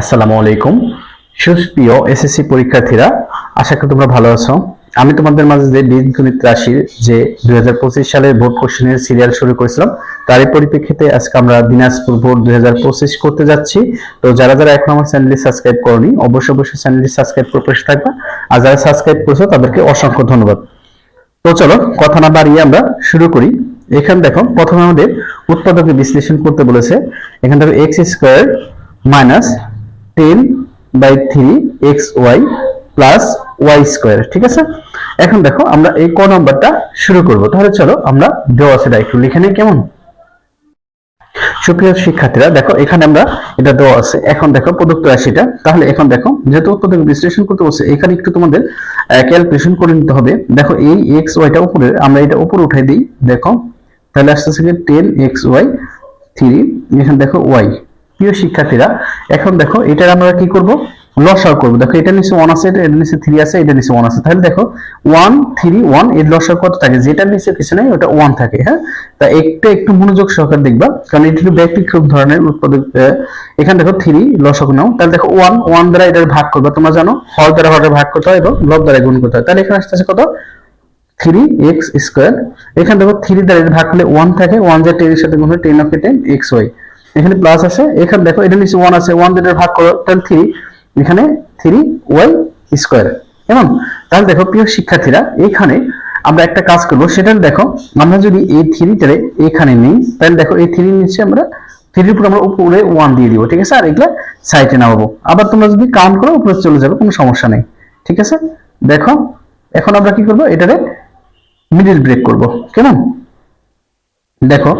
আসসালামু আলাইকুম। সুপ্রিয় এসএসসি পরীক্ষার্থীরা, আশা করি তোমরা ভালো আছো। আমি তোমাদের মাঝে যে বীজগণিত রাশির যে দুই সালের বোর্ড কোশ্চেনের সিরিয়াল শুরু করেছিলাম, তারই পরিপ্রেক্ষিতে আজকে আমরা দিনাজপুর বোর্ড দুই করতে যাচ্ছি। তো যারা যারা এখন আমার চ্যানেলটি সাবস্ক্রাইব করনি, অবশ্যই অবশ্যই চ্যানেলটি সাবস্ক্রাইব করে পাশে থাকবা। আর যারা সাবস্ক্রাইব করেছ, তাদেরকে অসংখ্য ধন্যবাদ। তো চলো, কথা না বাড়িয়ে আমরা শুরু করি। এখানে দেখো, প্রথমে আমাদের উৎপাদকে বিশ্লেষণ করতে বলেছে। এখান থেকে x square minus ten by three x y plus y square ঠিক আছে? এখন দেখো, আমরা এই ক নম্বরটা শুরু করব। তাহলে চলো আমরা দেওয়া আছে, একটু লিখে নিই কেমন? সুপ্রিয় শিক্ষার্থীরা, দেখো, এখানে আমরা এটা দেওয়া আছে। এখন দেখো, প্রদত্ত রাশিটা। তাহলে এখন দেখো, যেহেতু উৎপাদক বিশ্লেষণ করতে বলছে, এখানে একটু তোমাদের ক্যালকুলেশন করে নিতে হবে। দেখো, এই এক্স ওয়াইটা উপরে, আমরা এটা উপরে উঠাই দিই। দেখো, তাহলে আসতেছে কি টেন এক্স ওয়াই থ্রি এখানে দেখো ওয়াই প্রিয় শিক্ষার্থীরা, এখন দেখো, এটার আমরা কি করব? লসাও করব। দেখো, এটা নিচে ওয়ান আছে, এটা নিচে থ্রি আছে, এটা নিচে ওয়ান আছে। তাহলে দেখো ওয়ান থ্রি ওয়ানের লসাও কত থাকে? যেটা নিচে কিছু নেই ওটা ওয়ান থাকে হ্যাঁ? তা একটা, একটু মনোযোগ সহকারে দেখবা, কারণ এটা একটু ব্যক্তিক্রম ধরনের উৎপাদক এখানে দেখো থ্রি লসক নাও। তাহলে দেখো ওয়ান ওয়ান দ্বারা এটার ভাগ করবা। তোমরা জানো হর দ্বারা হরের ভাগ করতে হয় এবং লব দ্বারা গুণ করতে হয়। তাহলে এখানে আসতেছে কত? থ্রি এক্স স্কোয়ার এখানে দেখো থ্রি দ্বারা ভাগ করলে ওয়ান থাকে। ওয়ান যা টেন এর সাথে গুণ হয় ten of ten x y এখানে প্লাস আছে এখানে দেখো এটা নিচে ওয়ান আছে ওয়ান দ্বারা ভাগ করো তাহলে থ্রি এখানে থ্রি ওয়াই স্কোয়ার এবং তাহলে দেখো, প্রিয় শিক্ষার্থীরা, এখানে আমরা একটা কাজ করব। সেটা দেখো, আমরা যদি এই থ্রিটারে এখানে নিই, তাহলে দেখো, এই থ্রি নিচে আমরা থ্রির উপর আমরা উপরে ওয়ান দিয়ে দিব, ঠিক আছে? আর এগুলা সাইডে নামাবো। আবার তোমরা যদি কাউন্ট করো, উপরে চলে যাবে, কোনো সমস্যা নেই, ঠিক আছে? দেখো, এখন আমরা কি করব? এটারে মিডিল ব্রেক করব। কেমন? দেখো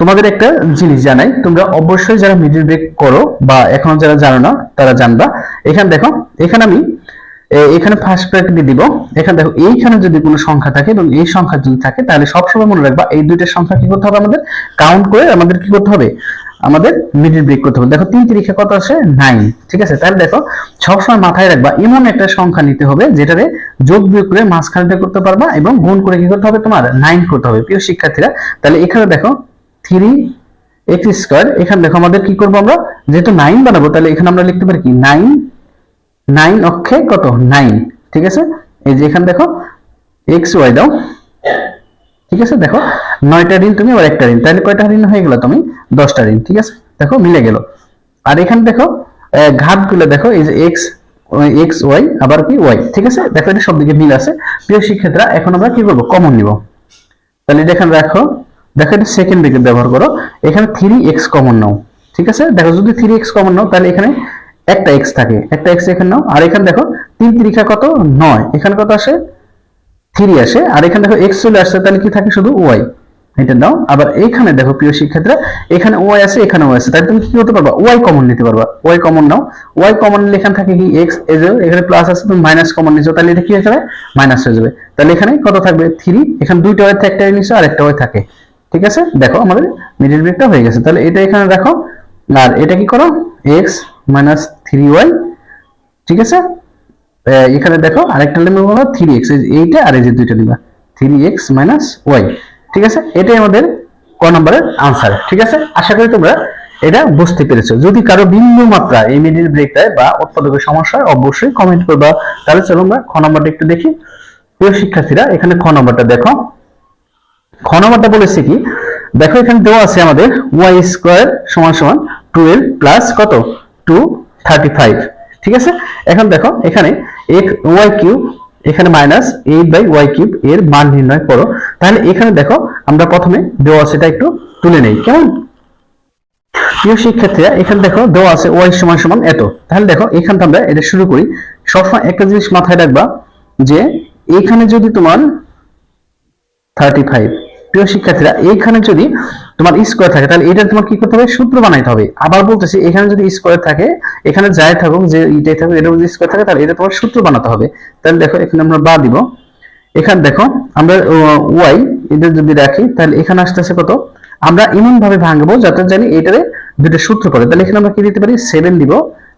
তোমাদের একটা জিনিস জানাই, তোমরা অবশ্যই যারা মিডিল ব্রেক করো বা এখনও যারা জানো না, তারা জানবা। এখানে দেখো, এখানে আমি এখানে ফার্স্ট ব্রেকেট দিয়ে দিব। এখানে দেখো, এইখানে যদি কোনো সংখ্যা থাকে এবং এই সংখ্যা যদি থাকে, তাহলে সবসময় মনে রাখবা, এই দুইটা সংখ্যা কি করতে হবে আমাদের? কাউন্ট করে আমাদের কি করতে হবে? আমাদের মিডিল ব্রেক করতে হবে। দেখো, তিন তিরিখে কত আসে? নাইন ঠিক আছে? তাহলে দেখো, সবসময় মাথায় রাখবা, এমন একটা সংখ্যা নিতে হবে যেটারে যোগ বিয়োগ করে মাঝখানটা করতে পারবা এবং গুণ করে কি করতে হবে তোমার? নাইন করতে হবে। প্রিয় শিক্ষার্থীরা, তাহলে এখানে দেখো থ্রি এক্স স্কোয়ার, এখানে দেখো আমাদের কি করব আমরা? যেহেতু নাইন বানাবো, তাহলে এখানে আমরা লিখতে পারি কি? নাইন নাইন অক্ষে কত? নাইন ঠিক আছে? এই যে এখানে দেখো এক্স ওয়াই দাও, ঠিক আছে? দেখো, নয়টা ঋণ তুমি একটা ঋণ, তাহলে কয়টা ঋণ হয়ে গেল তুমি? দশটা ঋণ, ঠিক আছে? দেখো, মিলে গেল। আর এখানে দেখো ঘাটগুলো দেখো, এই যে এক্স এক্স ওয়াই আবার কি? ওয়াই ঠিক আছে? দেখো, এটা সব দিকে মিল আছে। প্রিয় শিক্ষার্থীরা, এখন আমরা কি করব? কমন নিব। তাহলে এখানে রাখো দেখো এটা সেকেন্ড ব্রেকেট ব্যবহার করো। এখানে থ্রি এক্স কমন নাও, ঠিক আছে? দেখো যদি থ্রি এক্স কমন নাও, তাহলে এখানে একটা এক্স থাকে। একটা এক্স এখানে নাও, আর এখানে দেখো তিন তিরিখা কত? নয়। এখানে কত আসে? থ্রি আসে। আর এখানে দেখো এক্স চলে আসছে, তাহলে কি থাকে? শুধু ওয়াই এটা দাও আবার এইখানে দেখো প্রিয় শিক্ষার্থীরা, এখানে ওয়াই আছে, এখানে ওয়াই আছে। তাহলে তুমি কি করতে পারবা? ওয়াই কমন নিতে পারবা। ওয়াই কমন নাও। ওয়াই কমন নিলে এখানে থাকে কি? এক্স যে এখানে প্লাস আছে, তুমি মাইনাস কমন নিছো। তাহলে এটা কি হয়ে যাবে? মাইনাস হয়ে যাবে। তাহলে এখানে কত থাকবে? থ্রি এখানে দুইটা ওয়াই একটা নিছো আর একটা ওয়াই থাকে। ঠিক আছে? দেখো আমাদের মিডিল ব্রেকটা হয়ে গেছে। তাহলে এটা এখানে রাখো আর এটা কি করো? এক্স মাইনাস থ্রি ওয়াই ঠিক আছে? এখানে দেখো আরেকটা লিমিট হলো থ্রি এক্স এইটা আর এই যে দুইটা নিবা থ্রি এক্স মাইনাস ওয়াই ঠিক আছে? এটাই আমাদের ক নম্বরের আনসার ঠিক আছে? আশা করি তোমরা এটা বুঝতে পেরেছ। যদি কারও বিন্দু মাত্রা এই মিডিল ব্রেকটায় বা উৎপাদকের সমস্যা অবশ্যই কমেন্ট করবা। তাহলে চলো আমরা খ নম্বরটা একটু দেখি। প্রিয় শিক্ষার্থীরা, এখানে খ নম্বরটা দেখো। খ নম্বরটা বলেছে কি? দেখো, এখানে দেওয়া আছে আমাদের ওয়াই স্কোয়ার সমান সমান টুয়েলভ প্লাস কত? টু থার্টি ফাইভ ঠিক আছে? এখন দেখো, এখানে এক ওয়াই কিউব এখানে minus eight by y cube এর মান নির্ণয় করো। তাহলে এখানে দেখো, আমরা প্রথমে দেওয়া সেটা একটু তুলে নেই। কেমন? প্রিয় শিক্ষার্থীরা, এখানে দেখো, দেওয়া আছে ওয়াই সমান সমান এত। তাহলে দেখো, এখান থেকে আমরা এটা শুরু করি। সবসময় একটা জিনিস মাথায় রাখবা যে, এখানে যদি তোমার থার্টি ফাইভ প্রিয় শিক্ষার্থীরা, এইখানে যদি তোমার স্কোয়ার থাকে, তাহলে এটা তোমার কি করতে হবে? সূত্র বানাইতে হবে। আবার বলতেছি, এখানে যদি স্কোয়ার থাকে, এখানে যাই থাকুক, যে এটাই থাকুক এটা যদি স্কোয়ার থাকে, তাহলে এটা তোমার সূত্র বানাতে হবে। তাহলে দেখো, এখানে আমরা বা দিব। এখানে দেখো, আমরা ওয়াই এটা যদি রাখি, তাহলে এখানে আসতেছে কত? আমরা এমন ভাবে ভাঙবো যাতে জানি এটারে দুটো সূত্র করে তাহলে এখানে আমরা কি দিতে পারি? সেভেন দিব।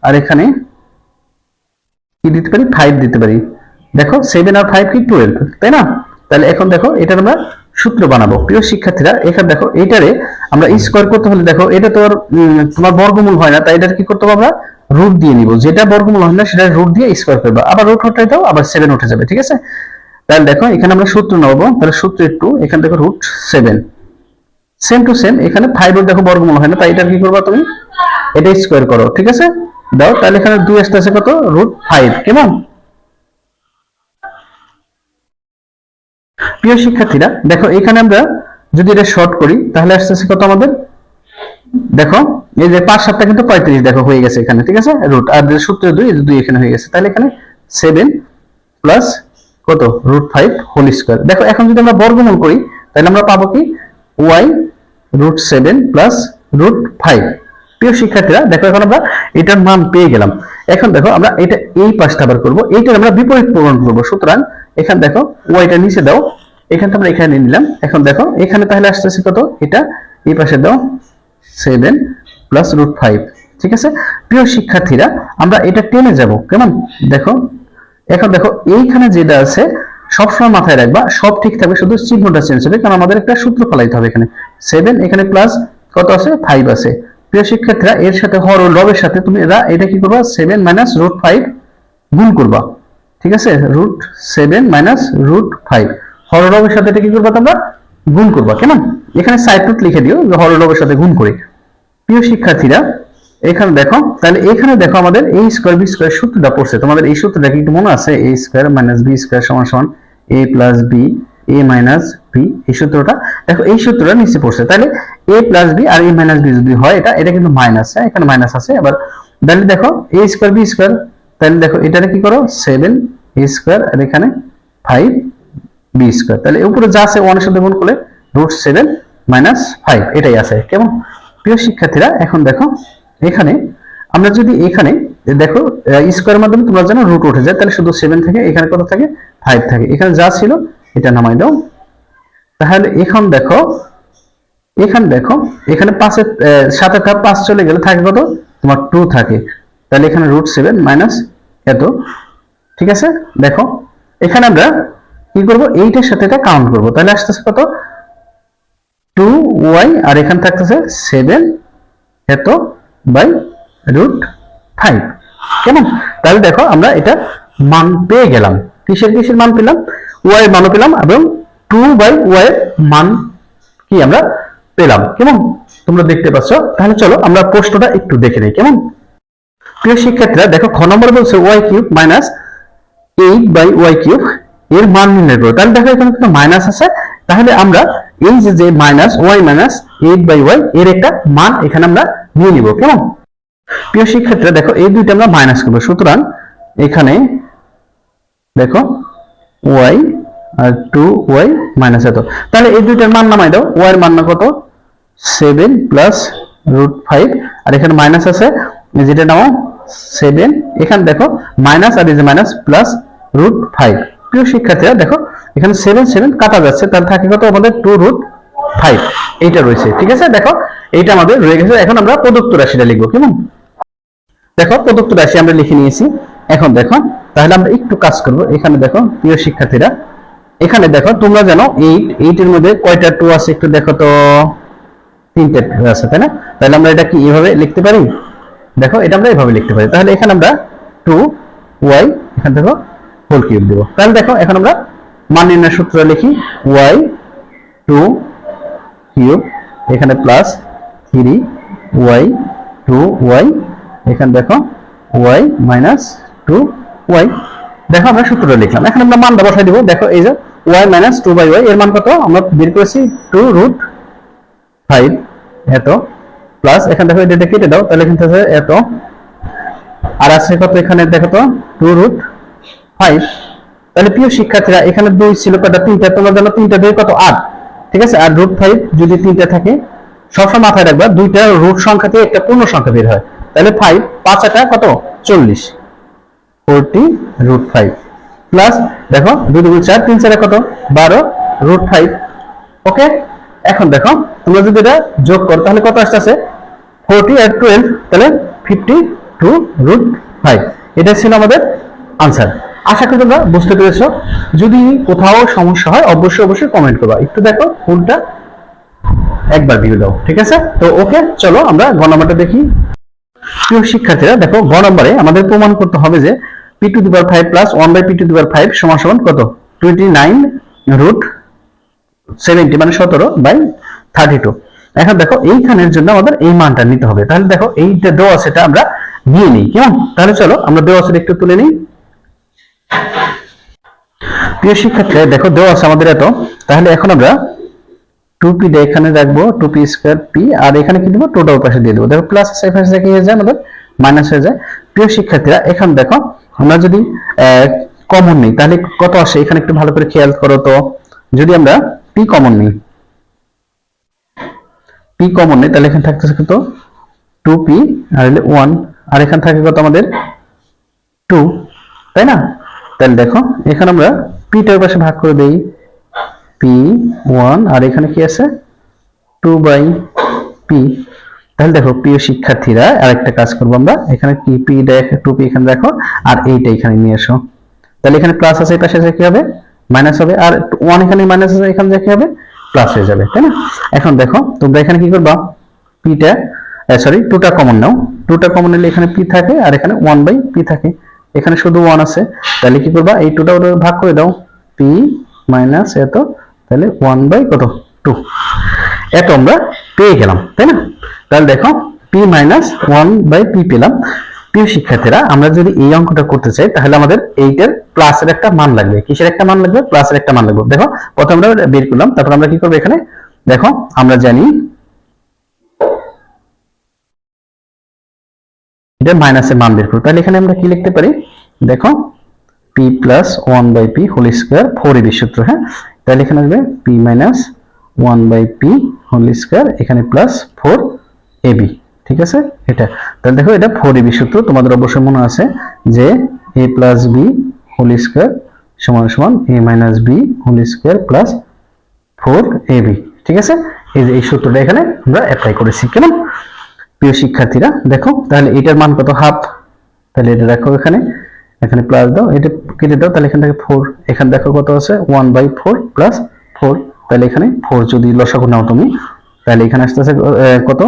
আর এখানে কি দিতে পারি? ফাইভ দিতে পারি। দেখো সেভেন আর ফাইভ কি টুয়েলভ তাই না? তাহলে এখন দেখো, এটার আমরা সূত্র বানাবো। প্রিয় শিক্ষার্থীরা এখানে দেখো এটারে আমরা স্কোয়ার করতে হলে দেখো এটা তো আর, তোমার বর্গমূল হয় না তাই এটার কি করতে হবে আমরা রুট দিয়ে নিব। যেটা বর্গমূল হয় না সেটা রুট দিয়ে স্কোয়ার করব। আবার রুট হটাই দাও আবার সেভেন উঠে যাবে ঠিক আছে? তাহলে দেখো এখানে আমরা সূত্র নেব তাহলে সূত্র একটু এখানে দেখো root seven same to same এখানে ফাইভ এর দেখো বর্গমূল হয় না তাই এটা কি করবা তুমি? এটা স্কোয়ার করো ঠিক আছে? দাও তাহলে এখানে দুই আসতে আছে কত? রুট ফাইভ কেমন? প্রিয় শিক্ষার্থীরা, দেখো, এখানে আমরা যদি এটা শর্ট করি, তাহলে আসতেছে কত আমাদের? দেখো, এই যে পাঁচ সাতটা কিন্তু পঁয়ত্রিশ, দেখো, হয়ে গেছে এখানে, ঠিক আছে? রুট আর সূত্র দুই দুই এখানে হয়ে গেছে, তাহলে এখানে সেভেন প্লাস কত? রুট ফাইভ হোল স্কোয়ার দেখো, এখন যদি আমরা বর্গমূল করি, তাহলে আমরা পাবো কি? Y root seven plus root five প্রিয় শিক্ষার্থীরা, দেখো, এখন আমরা এটার মান পেয়ে গেলাম। এখন দেখো, আমরা এটা এই পাশটা আবার করব, এইটার আমরা বিপরীত পূরণ করব, সুতরাং এখানে দেখো ওয়াইটা নিচে দাও এখানটা আমরা এখানে নিলাম। এখন দেখো, এখানে তাহলে আসতেছে কত? এটা এই পাশে দাও সেভেন প্লাস রুট ফাইভ ঠিক আছে? প্রিয় শিক্ষার্থীরা, আমরা এটা টেনে যাব, কেমন? দেখো, এখন দেখো, এইখানে যেটা আছে, সবসময় মাথায় রাখবা, সব ঠিক থাকবে, শুধু চিহ্নটা চেঞ্জ হবে, কারণ আমাদের একটা সূত্র ফলাইতে হবে এখানে। সেভেন এখানে প্লাস কত আছে? ফাইভ আছে। প্রিয় শিক্ষার্থীরা, এর সাথে হর ও লবের সাথে তুমি এরা, এটা কি করবা? সেভেন মাইনাস রুট ফাইভ গুণ করবা। ঠিক আছে? Root seven minus root five হর লবের সাথে এটা কি করবা তোমরা? গুণ করবা, কেমন? এখানে সাইড রুট লিখে দিও হর লবের সাথে গুণ করে। প্রিয় শিক্ষার্থীরা, এখানে দেখো, তাহলে এখানে দেখো আমাদের এই স্কোয়ার বি স্কোয়ার সূত্রটা পড়ছে। তোমাদের এই সূত্রটা কি মনে আছে? A square minus b square সমান সমান a plus b a minus b এই সূত্রটা। দেখো, এই সূত্রটা নিচে পড়ছে। তাহলে এ প্লাস বি আর এ মাইনাস বি যদি হয়, এটা এটা কিন্তু মাইনাস হ্যাঁ? এখানে মাইনাস আছে। আবার তাহলে দেখো এ স্কোয়ার বি স্কোয়ার তাহলে দেখো, এটারে কি করো? সেভেন এ স্কোয়ার আর এখানে ফাইভ বি স্কোয়ার তাহলে উপরে যা আছে ওয়ানের সাথে গুণ করলে রুট সেভেন মাইনাস ফাইভ এটাই আছে। কেমন? প্রিয় শিক্ষার্থীরা, এখন দেখো, এখানে আমরা যদি এখানে দেখো স্কোয়ার মাধ্যমে তোমরা জানো রুট উঠে যায়, তাহলে শুধু সেভেন থাকে, এখানে কত থাকে? ফাইভ থাকে। এখানে যা ছিল, এটা নামাই দাও। তাহলে এখন দেখো, এখানে দেখো, এখানে পাঁচের সাথে ধাপ পাঁচ চলে গেলে থাকে কত? তোমার টু থাকে। তাহলে এখানে রুট সেভেন মাইনাস এত। ঠিক আছে? দেখো, এখানে আমরা কি করব? এইটার সাথে এটা কাউন্ট করব। তাহলে আসতেছে কত? টু ওয়াই আর এখানে থাকতেছে সেভেন এত বাই রুট ফাইভ কেমন? তাহলে দেখো, আমরা এটা মান পেয়ে গেলাম। কিসের কিসের মান পেলাম? ওয়াই মানও পেলাম, এবং টু বাই ওয়াই মান কি আমরা পেলাম। কেমন? তোমরা দেখতে পাচ্ছ? তাহলে চলো, আমরা প্রশ্নটা একটু দেখে নিই। কেমন? প্রিয় শিক্ষার্থীরা, দেখো খ নম্বর বলছে y cube minus eight by y cube এর মান নির্ণয় করো। তাহলে দেখো এখানে কিন্তু মাইনাস আছে। তাহলে আমরা এই যে যে minus y minus eight by y এর একটা মান এখানে আমরা নিয়ে নিব, কেমন? প্রিয় শিক্ষার্থীরা, দেখো এই দুইটা আমরা মাইনাস করব। সুতরাং এখানে দেখো ওয়াই আর টু ওয়াই মাইনাস এত। তাহলে এই দুইটার মান নামাই দাও। ওয়াই এর মান কত? সেভেন প্লাস রুট ফাইভ আর এখানে মাইনাস আছে। যেটা নাও সেভেন এখানে দেখো মাইনাস আর যে মাইনাস প্লাস রুট ফাইভ প্রিয় শিক্ষার্থীরা, দেখো, এখানে সেভেন সেভেন কাটা যাচ্ছে তাহলে থাকে কত আমাদের টু রুট ফাইভ এইটা রয়েছে, ঠিক আছে? দেখো, এইটা আমাদের রয়ে গেছে। এখন আমরা প্রদত্ত রাশিটা লিখব, কেমন? দেখো, প্রদত্ত রাশি আমরা লিখে নিয়েছি। এখন দেখো, তাহলে আমরা একটু কাজ করব। এখানে দেখো, প্রিয় শিক্ষার্থীরা, এখানে দেখো, তোমরা জানো এইট এইটের মধ্যে কয়টা টু আছে? একটু দেখো তো, তিনটে আছে, তাই না? তাহলে আমরা এটা কি, এভাবে লিখতে পারি? দেখো, এটা আমরা এভাবে লিখতে পারি। তাহলে এখানে আমরা টু ওয়াই এখানে দেখো হোল কিউব দেবো। তাহলে দেখো, এখন আমরা মান নির্ণয় সূত্র লিখি ওয়াই টু কিউব এখানে plus three y two y এখানে দেখো ওয়াই মাইনাস টু ওয়াই দেখো, আমরা সূত্রটা লিখলাম। এখন আমরা মানটা বসাই দিব। দেখো, এই যে y minus two by y এর মান কত? আমরা বের করেছি টু রুট ফাইভ এত। প্লাস এখানে দেখো এটা কেটে দাও, তাহলে এখানে থাকে এত। আর আছে কত এখানে, দেখো তো টু রুট ফাইভ তাহলে প্রিয় শিক্ষার্থীরা, এখানে দুই ছিল কটা তিনটা। তোমরা জানো তিনটা দুই কত? আট। ঠিক আছে? আর রুট ফাইভ যদি তিনটা থাকে, সবসময় মাথায় রাখবা, দুইটা রুট সংখ্যা থেকে একটা পূর্ণ সংখ্যা বের হয়। তাহলে ফাইভ পাঁচ আটা কত? চল্লিশ। ফোরটি রুট ফাইভ প্লাস দেখো, দুই দুগুণ চার, তিন চারে কত? বারো। রুট ফাইভ ওকে এখন দেখো, তোমরা যদি এটা যোগ করো, তাহলে কত আসতেছে? ফোরটি আর টুয়েলভ তাহলে ফিফটি টু রুট ফাইভ এটা ছিল আমাদের আনসার আশা করি তোমরা বুঝতে পেরেছ। যদি কোথাও সমস্যা হয়, অবশ্যই অবশ্যই কমেন্ট করবা। একটু দেখো, ফুলটা একবার ভিউ দাও, ঠিক আছে? তো ওকে চলো আমরা গণমাটা দেখি। প্রিয় শিক্ষার্থীরা, দেখো, গ নম্বরে আমাদের প্রমাণ করতে হবে যে p to the power five plus one by p to the power five সমান সমান কত? টোয়েন্টি নাইন রুট সেভেন্টি মানে সতেরো বাই থার্টি টু এখন দেখো, এইখানের জন্য আমাদের এই মানটা নিতে হবে। তাহলে দেখো, এইটা দেওয়া সেটা আমরা নিয়ে নিই। কেমন? তাহলে চলো, আমরা দেওয়া সেটা একটু তুলে নিই। প্রিয় শিক্ষার্থীরা দেখো, দেওয়া আছে আমাদের এত। তাহলে এখন আমরা টু পি এখানে রাখব টু পি স্কোয়ার পি আর এখানে কি দেবো? টোটাল পাশে দিয়ে দেবো। দেখো প্লাস আছে পাশে কি হয়ে যায় আমাদের মাইনাস হয়ে যায়। প্রিয় শিক্ষার্থীরা, এখন দেখো, আমরা যদি কমন নিই, তাহলে কত আসে? এখানে একটু ভালো করে খেয়াল করো তো। যদি আমরা পি কমন নিই। পি কমন নেই, তাহলে এখানে থাকতেছে কত? টু পি আর হলে ওয়ান আর এখানে থাকে কত আমাদের? টু তাই না? তাহলে দেখো, এখানে আমরা পিটার পাশে ভাগ করে দেই। পি ওয়ান আর এখানে কি আছে? টু বাই পি তাহলে দেখো, প্রিয় শিক্ষার্থীরা, আরেকটা কাজ করব আমরা। এখানে কি পি দেখ টু পি এখানে দেখো, আর এইটা এখানে নিয়ে এসো। তাহলে এখানে প্লাস আছে, এই পাশে আছে কি হবে? মাইনাস হবে আর ওয়ান এখানে মাইনাস আছে, এখানে যে হবে প্লাস হয়ে যাবে, তাই না? এখন দেখো, তোমরা এখানে কি করবা? পিটা সরি টুটা কমন নাও। টুটা কমন নিলে এখানে পি থাকে আর এখানে ওয়ান বাই পি থাকে। এখানে শুধু ওয়ান আছে। তাহলে কি করবা? এই টুটা ওটা ভাগ করে দাও। পি মাইনাস এত, তাহলে ওয়ান বাই কত? টু এত আমরা পেয়ে গেলাম, তাই না? তাহলে দেখো p minus one by p পেলাম। প্রিয় শিক্ষার্থীরা, আমরা যদি এই অঙ্কটা করতে চাই, তাহলে আমাদের এইটার প্লাসের একটা মান লাগবে। কিসের একটা মান লাগবে? প্লাসের একটা মান লাগবে। দেখো, প্রথম আমরা বের করলাম, তারপর আমরা কি করব এখানে? দেখো, আমরা জানি এটা মাইনাসের মান বের করব। তাহলে এখানে আমরা কি লিখতে পারি? দেখো p plus one by p whole square four a b সূত্র হ্যাঁ? তাহলে এখানে আসবে p minus one by p whole square এখানে প্লাস ফোর এবি ঠিক আছে? এটা। তাহলে দেখো এটা ফোর এবি সূত্র তোমাদের অবশ্যই মনে আছে যে a plus b whole square সমান সমান a minus b whole square plus four a b ঠিক আছে? এই যে এই সূত্রটা এখানে আমরা অ্যাপ্লাই করেছি। কেমন? প্রিয় শিক্ষার্থীরা দেখো তাহলে এটার মান কত? হাফ। তাহলে এটা দেখো এখানে। এখানে প্লাস দাও এটা কেটে দাও তাহলে এখান থেকে ফোর এখানে দেখো কত আছে? One by four plus four তাহলে এখানে ফোর যদি লসাগু নাও তুমি তাহলে এখানে আসতেছে আহ, কত?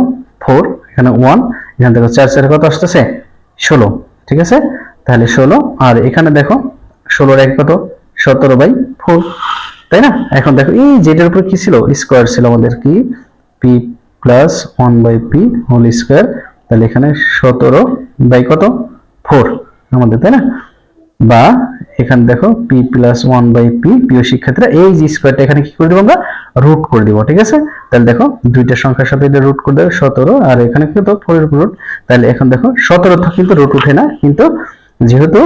ফোর এখানে ওয়ান এখান থেকে চার চার কত আসতেছে? ষোলো, ঠিক আছে? তাহলে ষোলো, আর এখানে দেখো, ষোলোর এক কত? সতেরো বাই ফোর তাই না? এখন দেখো, এই যেটার উপর কি ছিল? স্কোয়ার ছিল আমাদের কি? P plus one by p whole square তাহলে এখানে সতেরো বাই কত? ফোর আমাদের, তাই না? বা এখানে দেখো p plus one by p প্রিয় শিক্ষার্থীরা, এই যে স্কোয়ারটা এখানে কি করে দেবো আমরা? রুট করে দিব, ঠিক আছে? তাহলে দেখো, দুইটা সংখ্যার সাথে এটা রুট করে দেবে, সতেরো, আর এখানে কিন্তু ফোর এর রুট তাহলে এখন দেখো, সতেরো কিন্তু রুট উঠে না, কিন্তু যেহেতু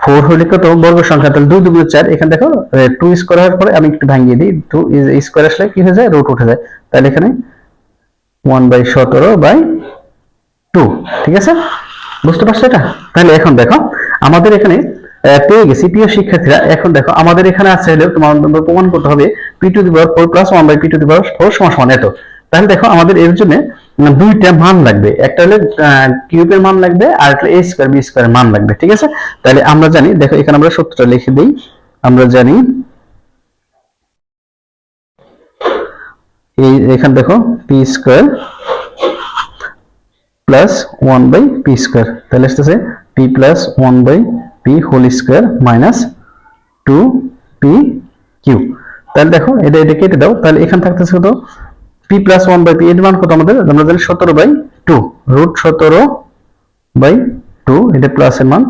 ফোর হলে কত? বর্গ সংখ্যা, তাহলে দুই দুগুণ চার, এখানে দেখো টু স্কোয়ার হওয়ার পরে আমি একটু ভাঙিয়ে দিই টু স্কোয়ার আসলে কি হয়ে যায়? রুট উঠে যায়। তাহলে এখানে ওয়ান বাই সতেরো বাই টু ঠিক আছে? বুঝতে পারছ এটা? তাহলে এখন দেখো আমাদের এখানে পেয়ে গেছি প্রিয় শিক্ষার্থীরা। এখন দেখো, আমাদের এখানে আছে হলে তোমাদের প্রমাণ করতে হবে p to the power four plus one by p to the power four সমান সমান, এত। তাহলে দেখো, আমাদের এর জন্য দুইটা মান লাগবে। একটা হলে কিউবের মান লাগবে, আর একটা এ স্কোয়ার বি স্কোয়ার মান লাগবে, ঠিক আছে? তাহলে আমরা জানি, দেখো, এখানে আমরা সূত্রটা লিখে দিই। আমরা জানি, এই, এখানে দেখো p square plus one by p square তাহলে আসতেছে p plus one by p whole square minus two p cube তাহলে দেখো, এটা এটা কেটে দাও। তাহলে এখানে থাকতেছে কত? P plus one by p এর মান কত আমাদের? আমরা জানি সতেরো বাই টু রুট সতেরো বাই টু এটা প্লাসের মান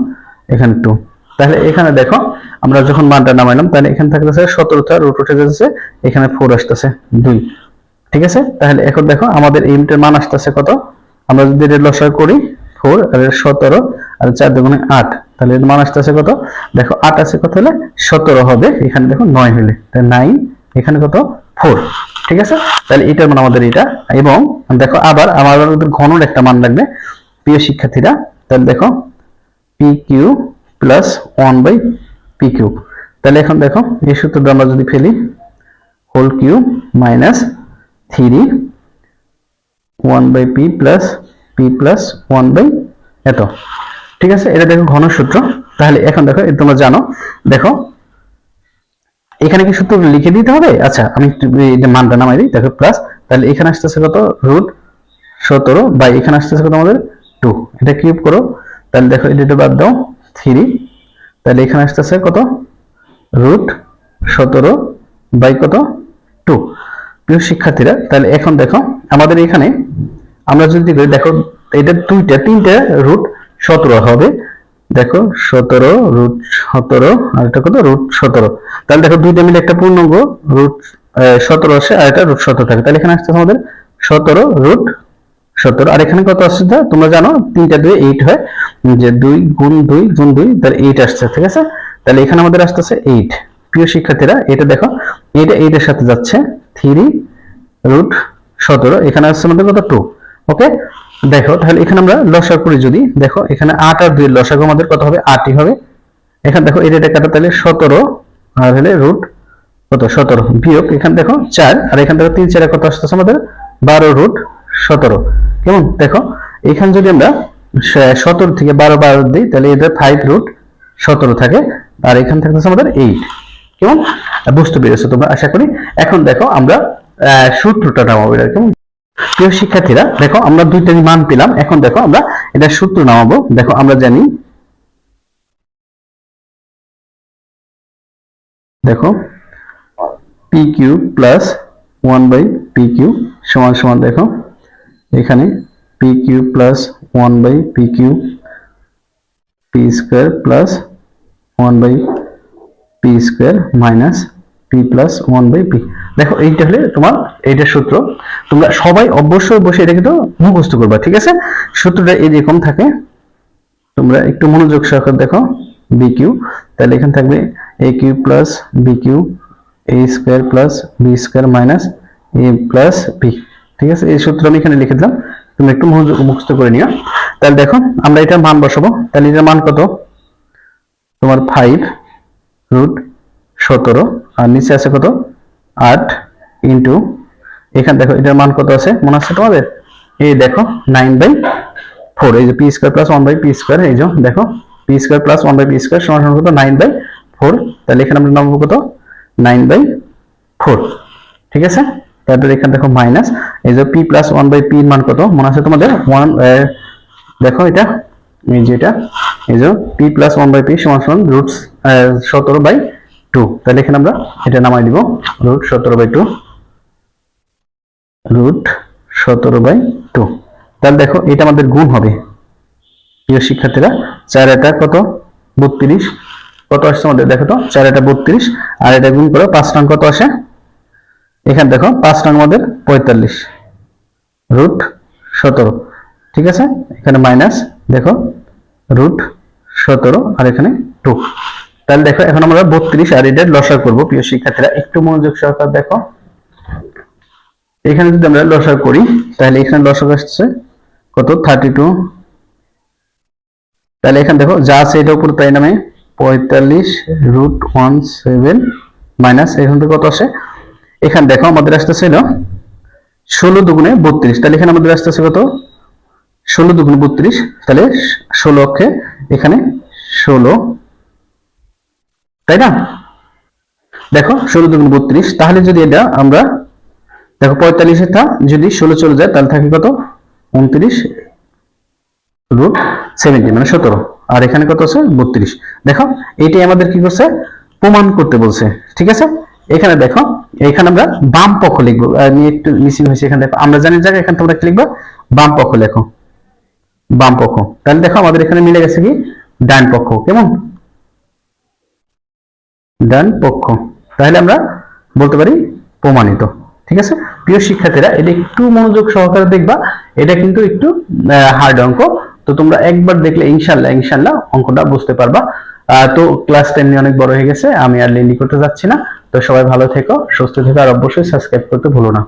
এখানে টু তাহলে এখানে দেখো, আমরা যখন মানটা নামাইলাম, তাহলে এখানে থাকতেছে সতেরোটা রুট উঠে যাচ্ছে এখানে ফোর আসতেছে, দুই। ঠিক আছে? তাহলে এখন দেখো, আমাদের এই মান আসতেছে কত? আমরা যদি এর লসাগু করি ফোর আর এর সতেরো, আর চার দুগুণে আট, তাহলে এর মান আসতেছে কত? দেখো, আট আছে কত হলে সতেরো হবে, এখানে দেখো নয় হলে, তাহলে নাইন এখানে কত? ফোর ঠিক আছে? তাহলে এটার মান আমাদের এটা, এবং দেখো আবার আমাদের ঘনর একটা মান লাগবে, প্রিয় শিক্ষার্থীরা, তাহলে দেখো p cube plus one by p cube তাহলে এখন দেখো, এই সূত্রটা আমরা যদি ফেলি whole cube minus three one by p plus p plus one by এত। ঠিক আছে? এটা দেখো ঘন সূত্র। তাহলে এখন দেখো, এটা তোমরা জানো। দেখো, এখানে কি সূত্র লিখে দিতে হবে? আচ্ছা আমি মানটা নামাই দিই, দেখো প্লাস তাহলে এখানে আসতেছে কত? রুট সতেরো বাই এখানে আসতেছে কত আমাদের? টু এটা কিউব করো। তাহলে দেখো, এটা বাদ দাও থ্রি তাহলে এখানে আসতেছে কত? রুট সতেরো বাই কত? টু প্রিয় শিক্ষার্থীরা, তাহলে এখন দেখো, আমাদের এখানে আমরা যদি দেখো, এটা দুইটা, তিনটা রুট সতেরো হবে। দেখো, সতেরো রুট সতেরো, আর এটা কত? রুট সতেরো। তাহলে দেখো, দুইটা মিলে একটা পূর্ণাঙ্গ রুট সতেরো আসে, আর এটা রুট সতেরো থাকে। তাহলে এখানে আসছে আমাদের সতেরো রুট সতেরো। আর এখানে কত আসছে? তোমরা জানো, তিনটা দুই এইট হয়। যে দুই গুণ দুই গুণ দুই, তাহলে এইট আসছে, ঠিক আছে? তাহলে এখানে আমাদের আসতেছে এইট প্রিয় শিক্ষার্থীরা, এটা দেখো, এটা এইটের সাথে যাচ্ছে থ্রি রুট সতেরো, এখানে আসছে আমাদের কত টু, ওকে? দেখো, তাহলে এখানে আমরা লসাগু করি যদি, দেখো, এখানে আট আর দুই লসাগু আমাদের কত হবে? আটই হবে। এখানে দেখো, এটা কাটা, তাহলে সতেরো, আর হলে রুট কত? সতেরো বিয়োগ, এখানে দেখো চার, আর এখান থেকে তিন চারে কত আসতেছে আমাদের? বারো রুট সতেরো, কেমন? দেখো, এখানে যদি আমরা সতেরো থেকে বারো বারো দিই, তাহলে এটা ফাইভ রুট সতেরো থাকে, আর এখান থেকে আমাদের এইট কেমন? বুঝতে পেরেছ তোমরা? আশা করি। এখন দেখো আমরা সূত্রটা নামাবো এটা কেমন? প্রিয় শিক্ষার্থীরা, দেখো আমরা দুইটারই মান পেলাম। এখন দেখো আমরা এটা সূত্র নামাবো। দেখো আমরা জানি, দেখো p cube plus one by p cube সমান সমান দেখো। এখানে p cube plus one by p cube p square plus one by p square minus p plus one by p দেখো, এইটা হলে তোমার এইটার সূত্র। তোমরা সবাই অবশ্যই বসে এটা কিন্তু মুখস্থ করবা, ঠিক আছে? সূত্রটা এরকম থাকে, তোমরা একটু মনোযোগ সহকারে দেখো বি কিউ তাহলে এখানে থাকবে a cube plus b cube a square plus b square minus a plus b ঠিক আছে? এই সূত্র আমি এখানে লিখে দিলাম। তুমি একটু মনোযোগ মুখস্থ করে নিও। তাহলে দেখো, আমরা এটার মান বসাবো। তাহলে এটার মান কত? তোমার ফাইভ রুট সতেরো, আর নিচে আছে কত? আট ইন্টু এখানে দেখো, এটার মান কত আছে? মনে আছে তোমাদের? এই দেখো নাইন বাই ফোর এই যে p square plus one by p square এই যে, দেখো p square plus one by p square সমান সমান কত? নাইন বাই ফোর তাহলে এখানে আমরা নামবো কত? নাইন বাই ফোর ঠিক আছে? তারপরে এখানে দেখো মাইনাস এই যে p plus one by p মান কত? মনে আছে তোমাদের? ওয়ান দেখো এটা এই যে এটা, এই যে p plus one by p সমান সমান রুট সতেরো বাই টু তাহলে এখানে আমরা এটা নামাই দিব রুট সতেরো বাই টু রুট সতেরো বাই টু তাহলে দেখো, এটা আমাদের গুণ হবে। প্রিয় শিক্ষার্থীরা, চার এটা কত? বত্রিশ। কত আসছে আমাদের? দেখো তো, চার এটা বত্রিশ। আর এটা গুণ করো, পাঁচ রান কত আসে? এখানে দেখো, পাঁচ রান আমাদের পঁয়তাল্লিশ। রুট সতেরো। ঠিক আছে? এখানে মাইনাস দেখো রুট সতেরো আর এখানে টু তাহলে দেখো, এখন আমরা বত্রিশ আর এটা লসার করব। প্রিয় শিক্ষার্থীরা, একটু মনোযোগ সহকারে দেখো। এখানে যদি আমরা লসার করি, তাহলে এখানে লসার আসছে কত? থার্টি টু তাহলে এখানে দেখো, যা আছে এটা উপর তাই নামে পঁয়তাল্লিশ রুট ওয়ান সেভেন মাইনাস এখান থেকে কত আসে? এখানে দেখো, আমাদের আসতেছিল ষোলো দুগুণে বত্রিশ। তাহলে এখানে আমাদের আসতেছে কত? ষোলো দুগুণে বত্রিশ, তাহলে ষোলো অক্ষে এখানে ষোলো। তাই না? দেখো, ষোলো দুগুণ বত্রিশ, তাহলে যদি এটা আমরা, দেখো পঁয়তাল্লিশের তা যদি ষোলো চলে যায়, তাহলে থাকে কত? উনত্রিশ রুট সেভেন্টি মানে সতেরো। আর এখানে কত আছে? বত্রিশ। দেখো এইটাই আমাদের কি করছে? প্রমাণ করতে বলছে। ঠিক আছে? এখানে দেখো, এখানে আমরা বাম পক্ষ লিখব। একটু মিসিং হয়েছে, এখানে দেখো। আমরা জানি জায়গা এখানে তোমরা কি লিখবা? বাম পক্ষ লেখো। বাম পক্ষ। তাহলে দেখো আমাদের এখানে মিলে গেছে কি? ডান পক্ষ। কেমন? ডান পক্ষ। তাহলে আমরা বলতে পারি প্রমাণিত। ঠিক আছে? প্রিয় শিক্ষার্থীরা, এটা একটু মনোযোগ সহকারে দেখবা। এটা কিন্তু একটু হার্ড অঙ্ক। তো তোমরা একবার দেখলে ইনশাল্লাহ ইনশাল্লাহ অঙ্কটা বুঝতে পারবা। তো ক্লাস টেন অনেক বড় হয়ে গেছে। আমি আর লেন্ডি করতে যাচ্ছি না। তো সবাই ভালো থেকো, সুস্থ থেকো, আর অবশ্যই সাবস্ক্রাইব করতে ভুলো না।